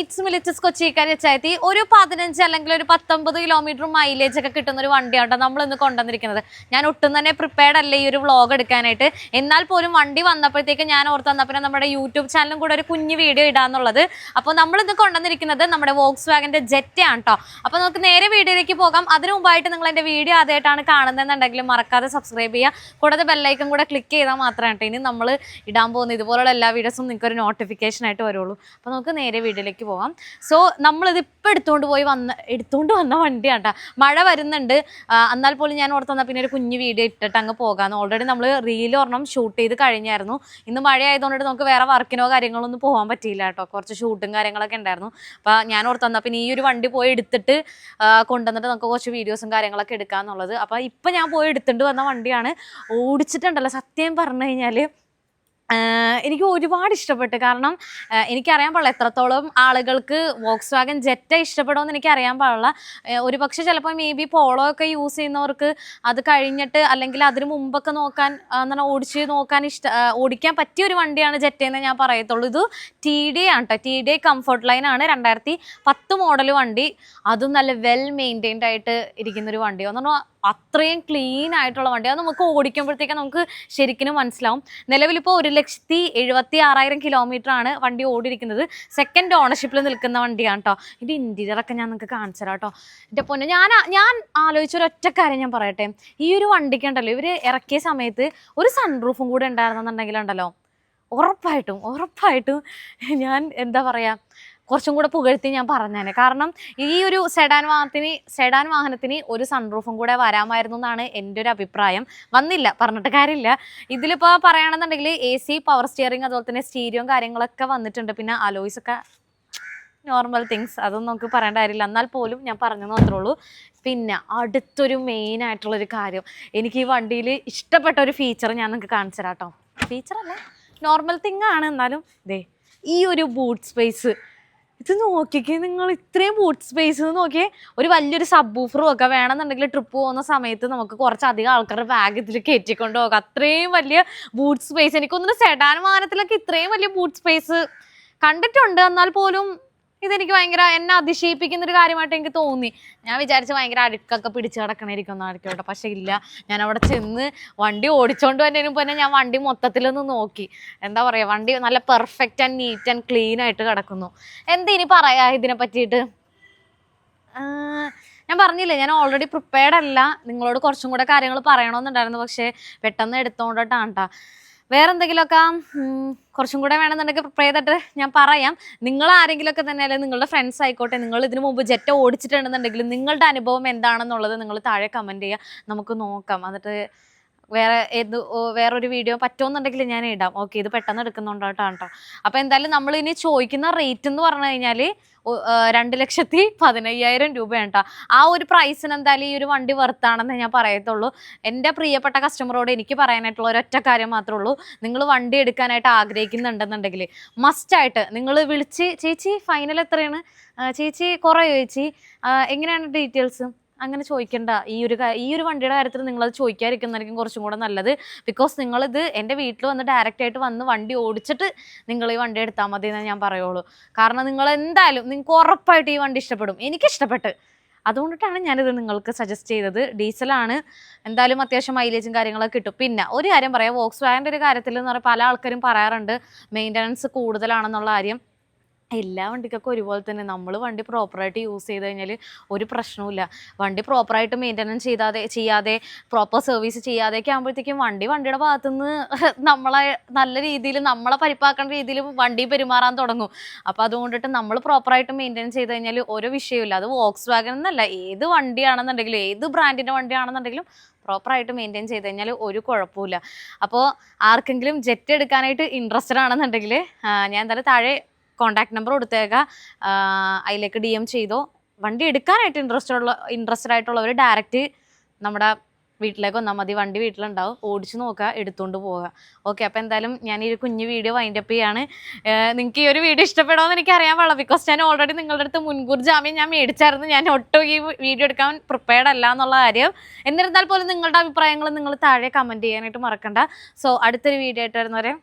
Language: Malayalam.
ഇറ്റ്സ് മിലിറ്റസ് കൊച്ചിക്കാരി വെച്ചായത്തി ഒരു പതിനഞ്ച് അല്ലെങ്കിൽ ഒരു പത്തൊമ്പത് കിലോമീറ്റർ മൈലേജ് ഒക്കെ കിട്ടുന്ന ഒരു വണ്ടിയാണ് നമ്മൾ ഇന്ന് കൊണ്ടുവന്നിരിക്കുന്നത്. ഞാൻ ഒട്ടും തന്നെ പ്രിപ്പയർഡ് അല്ല ഈ ഒരു വ്ളോഗ് എടുക്കാനായിട്ട്. എന്നാൽ പോലും വണ്ടി വന്നപ്പോഴത്തേക്ക് ഞാൻ ഓർത്ത് വന്നപ്പോൾ നമ്മുടെ യൂട്യൂബ് ചാനലും കൂടെ ഒരു കുഞ്ഞു വീഡിയോ ഇടാന്നുള്ളത്. അപ്പോൾ നമ്മൾ ഇന്ന് കൊണ്ടുവന്നിരിക്കുന്നത് നമ്മുടെ വോക്സ് വാഗന്റെ ജെറ്റ് ആണ് കേട്ടോ അപ്പോൾ നമുക്ക് നേരെ വീഡിയോയിലേക്ക് പോകാം. അതിനു മുമ്പായിട്ട് നിങ്ങൾ എന്റെ വീഡിയോ ആദ്യമായിട്ടാണ് കാണുന്നതെന്നുണ്ടെങ്കിൽ മറക്കാതെ സബ്സ്ക്രൈബ് ചെയ്യുക. കൂടാതെ ബെല്ലൈക്കും കൂടെ ക്ലിക്ക് ചെയ്താൽ മാത്രമേ കേട്ടോ ഇനി നമ്മൾ ഇടാൻ പോകുന്ന ഇതുപോലുള്ള എല്ലാ വീഡിയോസും നിങ്ങൾക്ക് ഒരു നോട്ടിഫിക്കേഷൻ ആയിട്ട് വരുള്ളൂ. അപ്പോൾ നമുക്ക് നേരെ വീഡിയോയിലേക്ക് പോകാം സോ നമ്മളിത് ഇപ്പോൾ എടുത്തുകൊണ്ട് പോയി വന്ന എടുത്തുകൊണ്ട് വന്ന വണ്ടിയാണ് കേട്ടോ മഴ വരുന്നുണ്ട്. എന്നാൽ പോലും ഞാൻ ഓർത്ത് വന്നാൽ പിന്നെ ഒരു കുഞ്ഞു വീഡിയോ ഇട്ടിട്ട് അങ്ങ് പോകാമെന്ന് ഓൾറെഡി നമ്മൾ റീൽ ഒരെണ്ണം ഷൂട്ട് ചെയ്ത് കഴിഞ്ഞായിരുന്നു. ഇന്ന് മഴ ആയതുകൊണ്ട് നമുക്ക് വേറെ വർക്കിനോ കാര്യങ്ങളോ ഒന്നും പോകാൻ പറ്റിയില്ല കേട്ടോ കുറച്ച് ഷൂട്ടും കാര്യങ്ങളൊക്കെ ഉണ്ടായിരുന്നു. അപ്പോൾ ഞാൻ ഓർത്ത് വന്നാൽ പിന്നെ ഈ ഒരു വണ്ടി പോയി എടുത്തിട്ട് കൊണ്ടുവന്നിട്ട് നമുക്ക് കുറച്ച് വീഡിയോസും കാര്യങ്ങളൊക്കെ എടുക്കാമെന്നുള്ളത് അപ്പോൾ ഇപ്പം ഞാൻ പോയി എടുത്തിട്ട് വന്ന വണ്ടിയാണ്. ഓടിച്ചിട്ടുണ്ടല്ലോ. സത്യം പറഞ്ഞു കഴിഞ്ഞാൽ എനിക്ക് ഒരുപാട് ഇഷ്ടപ്പെട്ടു. കാരണം എനിക്കറിയാൻ പാടില്ല എത്രത്തോളം ആളുകൾക്ക് വോക്സ് വാഗൻ ജെറ്റ ഇഷ്ടപ്പെടുമെന്ന് എനിക്കറിയാൻ പാടില്ല. ഒരു പക്ഷേ ചിലപ്പോൾ മേ ബി പോളോ ഒക്കെ യൂസ് ചെയ്യുന്നവർക്ക് അത് കഴിഞ്ഞിട്ട് അല്ലെങ്കിൽ അതിന് മുമ്പൊക്കെ നോക്കാൻ എന്താണ് ഓടിച്ച് നോക്കാൻ ഇഷ്ട ഓടിക്കാൻ പറ്റിയ ഒരു വണ്ടിയാണ് ജെറ്റ എന്ന് ഞാൻ പറയത്തുള്ളൂ. ഇത് ടി ഡി ആണ് കേട്ടോ ടി ഡി കംഫർട്ട് ലൈൻ ആണ് രണ്ടായിരത്തി പത്ത് മോഡൽ വണ്ടി. അതും നല്ല വെൽ മെയിന്റൈൻഡ് ആയിട്ട് ഇരിക്കുന്ന ഒരു വണ്ടി എന്ന് പറഞ്ഞാൽ അത്രയും ക്ലീൻ ആയിട്ടുള്ള വണ്ടി. അത് നമുക്ക് ഓടിക്കുമ്പോഴത്തേക്കും നമുക്ക് ശരിക്കും മനസ്സിലാവും. നിലവിലിപ്പോൾ ഒരു ലക്ഷത്തി എഴുപത്തി ആറായിരം കിലോമീറ്റർ ആണ് വണ്ടി ഓടിയിരിക്കുന്നത്. സെക്കൻഡ് ഓണർഷിപ്പിൽ നിൽക്കുന്ന വണ്ടിയാണ് കേട്ടോ ഇതിന്റെ ഇന്റീരിയറൊക്കെ ഞാൻ നിങ്ങൾക്ക് കാണിച്ചു തരാം കേട്ടോ എന്റെ പൊന്നെ ഞാൻ ഞാൻ ആലോചിച്ച ഒരു ഒറ്റ കാര്യം ഞാൻ പറയട്ടെ. ഈ ഒരു വണ്ടിക്ക് ഉണ്ടല്ലോ ഇവർ ഇറക്കിയ സമയത്ത് ഒരു സൺറൂഫും കൂടെ ഉണ്ടായിരുന്നെന്നുണ്ടെങ്കിലുണ്ടല്ലോ ഉറപ്പായിട്ടും ഉറപ്പായിട്ടും ഞാൻ എന്താ പറയുക കുറച്ചും കൂടെ പുകഴ്ത്തി ഞാൻ പറഞ്ഞേനെ. കാരണം ഈ ഒരു സെഡാൻ വാഹനത്തിന് സെഡാൻ വാഹനത്തിന് ഒരു സൺറൂഫും കൂടെ വരാമായിരുന്നു എന്നാണ് എന്റെ ഒരു അഭിപ്രായം. വന്നില്ല പറഞ്ഞിട്ട് കാര്യമില്ല. ഇതിലിപ്പോൾ പറയുകയാണെന്നുണ്ടെങ്കിൽ എ സി പവർ സ്റ്റിയറിംഗ് അതുപോലെ തന്നെ സ്റ്റീരിയോയും കാര്യങ്ങളൊക്കെ വന്നിട്ടുണ്ട്. പിന്നെ അലോയ്സ് ഒക്കെ നോർമൽ തിങ്സ് അതൊന്നും നമുക്ക് പറയേണ്ട കാര്യമില്ല. എന്നാൽ പോലും ഞാൻ പറഞ്ഞു മാത്രമേ ഉള്ളൂ. പിന്നെ അടുത്തൊരു മെയിൻ ആയിട്ടുള്ളൊരു കാര്യം. എനിക്ക് ഈ വണ്ടിയിൽ ഇഷ്ടപ്പെട്ട ഒരു ഫീച്ചർ ഞാൻ നിങ്ങൾക്ക് കാണിച്ചു തരാം കേട്ടോ ഫീച്ചറല്ല നോർമൽ തിങ് ആണ്. എന്നാലും ദേ ഈ ഒരു ബൂട്ട് സ്പേസ് ഇത് നോക്കിക്കേ നിങ്ങൾ ഇത്രയും ബൂട്ട് സ്പേസ് നോക്കിയേ ഒരു വലിയൊരു സബ് ബൂഫറും ഒക്കെ വേണമെന്നുണ്ടെങ്കിൽ ട്രിപ്പ് പോകുന്ന സമയത്ത് നമുക്ക് കുറച്ചധികം ആൾക്കാരുടെ ബാഗ് ഇതിൽ കയറ്റിക്കൊണ്ട് പോകാം. അത്രയും വലിയ ബൂട്ട് സ്പേസ് എനിക്കൊന്നും സെഡാൻ വാഹനത്തിലൊക്കെ ഇത്രയും വലിയ ബൂട്ട് സ്പേസ് കണ്ടിട്ടുണ്ട്. എന്നാൽ പോലും ഇതെനിക്ക് ഭയങ്കര എന്നെ അതിശയിപ്പിക്കുന്ന ഒരു കാര്യമായിട്ട് എനിക്ക് തോന്നി. ഞാൻ വിചാരിച്ചു ഭയങ്കര അടുക്കൊക്കെ പിടിച്ച് കിടക്കണായിരിക്കും ഒന്നായിരിക്കും കേട്ടോ പക്ഷെ ഇല്ല. ഞാൻ അവിടെ ചെന്ന് വണ്ടി ഓടിച്ചോണ്ട് വന്നതിന് പിന്നെ ഞാൻ വണ്ടി മൊത്തത്തിലൊന്ന് നോക്കി. എന്താ പറയുക വണ്ടി നല്ല perfect and neat and clean ആയിട്ട് കിടക്കുന്നു. എന്താ ഇനി പറയാ ഇതിനെ പറ്റിയിട്ട്? ഞാൻ പറഞ്ഞില്ലേ ഞാൻ ഓൾറെഡി പ്രിപ്പയർഡ് അല്ല. നിങ്ങളോട് കുറച്ചും കൂടെ കാര്യങ്ങൾ പറയണമെന്നുണ്ടായിരുന്നു. പക്ഷേ പെട്ടെന്ന് എടുത്തോണ്ടിട്ടാണ് കേട്ടോ വേറെ എന്തെങ്കിലുമൊക്കെ കുറച്ചും കൂടെ വേണമെന്നുണ്ടെങ്കിൽ പ്രിപ്പയർ ചെയ്തിട്ട് ഞാൻ പറയാം. നിങ്ങൾ ആരെങ്കിലുമൊക്കെ തന്നെ അല്ലെങ്കിൽ നിങ്ങളുടെ ഫ്രണ്ട്സ് ആയിക്കോട്ടെ നിങ്ങൾ ഇതിനു മുമ്പ് ജെറ്റ് ഓടിച്ചിട്ടുണ്ടെന്നുണ്ടെങ്കിൽ നിങ്ങളുടെ അനുഭവം എന്താണെന്നുള്ളത് നിങ്ങൾ താഴെ കമന്റ് ചെയ്യുക. നമുക്ക് നോക്കാം. എന്നിട്ട് വേറെ ഏത് വേറൊരു വീഡിയോ പറ്റുമെന്നുണ്ടെങ്കിൽ ഞാൻ ഇടാം. ഓക്കെ ഇത് പെട്ടെന്ന് എടുക്കുന്നുണ്ടോട്ടാണ് കേട്ടോ. അപ്പോൾ എന്തായാലും നമ്മൾ ഇനി ചോദിക്കുന്ന റേറ്റ് എന്ന് പറഞ്ഞു കഴിഞ്ഞാൽ രണ്ട് ലക്ഷത്തി പതിനയ്യായിരം രൂപയാണ് കേട്ടോ ആ ഒരു പ്രൈസിന് എന്തായാലും ഈ ഒരു വണ്ടി വെറുത്താണെന്ന് ഞാൻ പറയത്തുള്ളൂ. എന്റെ പ്രിയപ്പെട്ട കസ്റ്റമറോട് എനിക്ക് പറയാനായിട്ടുള്ള ഒരൊറ്റ കാര്യം മാത്രമേ ഉള്ളൂ നിങ്ങൾ വണ്ടി എടുക്കാനായിട്ട് ആഗ്രഹിക്കുന്നുണ്ടെന്നുണ്ടെങ്കിൽ മസ്റ്റായിട്ട് നിങ്ങൾ വിളിച്ച് ചേച്ചി ഫൈനൽ എത്രയാണ്? ചേച്ചി കുറേ ചേച്ചി? എങ്ങനെയാണ് ഡീറ്റെയിൽസ് അങ്ങനെ ചോദിക്കണ്ട. ഈ ഒരു ഈ ഒരു വണ്ടിയുടെ കാര്യത്തിൽ നിങ്ങളത് ചോദിക്കാതിരിക്കുന്നതായിരിക്കും കുറച്ചും കൂടെ നല്ലത്. ബിക്കോസ് നിങ്ങളിത് എന്റെ വീട്ടിൽ വന്ന് ഡയറക്റ്റ് ആയിട്ട് വന്ന് വണ്ടി ഓടിച്ചിട്ട് നിങ്ങൾ ഈ വണ്ടി എടുത്താൽ മതി എന്നേ ഞാൻ പറയുള്ളൂ. കാരണം നിങ്ങൾ എന്തായാലും നിങ്ങൾക്ക് ഉറപ്പായിട്ട് ഈ വണ്ടി ഇഷ്ടപ്പെടും. എനിക്ക് ഇഷ്ടപ്പെട്ട് അതുകൊണ്ടിട്ടാണ് ഞാനിത് നിങ്ങൾക്ക് സജസ്റ്റ് ചെയ്തത്. ഡീസലാണ് എന്തായാലും അത്യാവശ്യം മൈലേജും കാര്യങ്ങളൊക്കെ കിട്ടും. പിന്നെ ഒരു കാര്യം പറയാം. വോക്സ് വാഗന്റെ ഒരു കാര്യത്തിൽ എന്ന് പറഞ്ഞാൽ പല ആൾക്കാരും പറയാറുണ്ട് മെയിന്റനൻസ് കൂടുതലാണെന്നുള്ള കാര്യം. എല്ലാ വണ്ടിക്കൊക്കെ ഒരുപോലെ തന്നെ. നമ്മൾ വണ്ടി പ്രോപ്പറായിട്ട് യൂസ് ചെയ്ത് കഴിഞ്ഞാൽ ഒരു പ്രശ്നവുമില്ല. വണ്ടി പ്രോപ്പറായിട്ട് മെയിന്റനൻസ് ചെയ്താതെ ചെയ്യാതെ പ്രോപ്പർ സർവീസ് ചെയ്യാതെയൊക്കെ ആകുമ്പോഴത്തേക്കും വണ്ടി വണ്ടിയുടെ ഭാഗത്തുനിന്ന് നമ്മളെ നല്ല രീതിയിൽ നമ്മളെ പരിപ്പാക്കേണ്ട രീതിയിൽ വണ്ടി പെരുമാറാൻ തുടങ്ങും. അപ്പോൾ അതുകൊണ്ടിട്ട് നമ്മൾ പ്രോപ്പറായിട്ട് മെയിന്റെയിൻ ചെയ്ത് കഴിഞ്ഞാൽ ഒരു വിഷയമില്ല അത് വോക്സ് വാഗൻ എന്നല്ല. ഏത് വണ്ടിയാണെന്നുണ്ടെങ്കിലും ഏത് ബ്രാൻഡിന്റെ വണ്ടിയാണെന്നുണ്ടെങ്കിലും പ്രോപ്പറായിട്ട് മെയിന്റെയിൻ ചെയ്ത് കഴിഞ്ഞാൽ ഒരു കുഴപ്പമില്ല അപ്പോൾ ആർക്കെങ്കിലും ജെറ്റ് എടുക്കാനായിട്ട് ഇൻട്രസ്റ്റഡ് ആണെന്നുണ്ടെങ്കിൽ ഞാൻ എന്തായാലും താഴെ കോൺടാക്ട് നമ്പർ കൊടുത്തേക്കാം. അതിലേക്ക് ഡി എം ചെയ്തോ. വണ്ടി എടുക്കാനായിട്ട് ഇൻട്രസ്റ്റ് ഉള്ള ഇൻട്രസ്റ്റഡ് ആയിട്ടുള്ളവർ ഡയറക്റ്റ് നമ്മുടെ വീട്ടിലേക്ക് വന്നാൽ മതി. വണ്ടി വീട്ടിലുണ്ടാവും. ഓടിച്ചു നോക്കുക എടുത്തുകൊണ്ട് പോവുക. ഓക്കെ അപ്പോൾ എന്തായാലും ഞാൻ ഈ ഒരു കുഞ്ഞു വീഡിയോ വൈൻഡപ്പ് ചെയ്യാണ്. നിങ്ങൾക്ക് ഈ ഒരു വീഡിയോ ഇഷ്ടപ്പെടുമെന്ന് എനിക്ക് അറിയാൻ പാടില്ല. ബിക്കോസ് ഞാൻ ഓൾറെഡി നിങ്ങളുടെ അടുത്ത് മുൻകൂർ ജാമ്യം ഞാൻ മേടിച്ചായിരുന്നു. ഞാൻ ഒട്ടും ഈ വീഡിയോ എടുക്കാൻ പ്രിപ്പയർഡ് അല്ല എന്നുള്ള കാര്യം. എന്നിരുന്നാൽ പോലും നിങ്ങളുടെ അഭിപ്രായങ്ങൾ നിങ്ങൾ താഴെ കമന്റ് ചെയ്യാനായിട്ട് മറക്കണ്ട. സോ അടുത്തൊരു വീഡിയോ ആയിട്ട് വരുന്നവരെ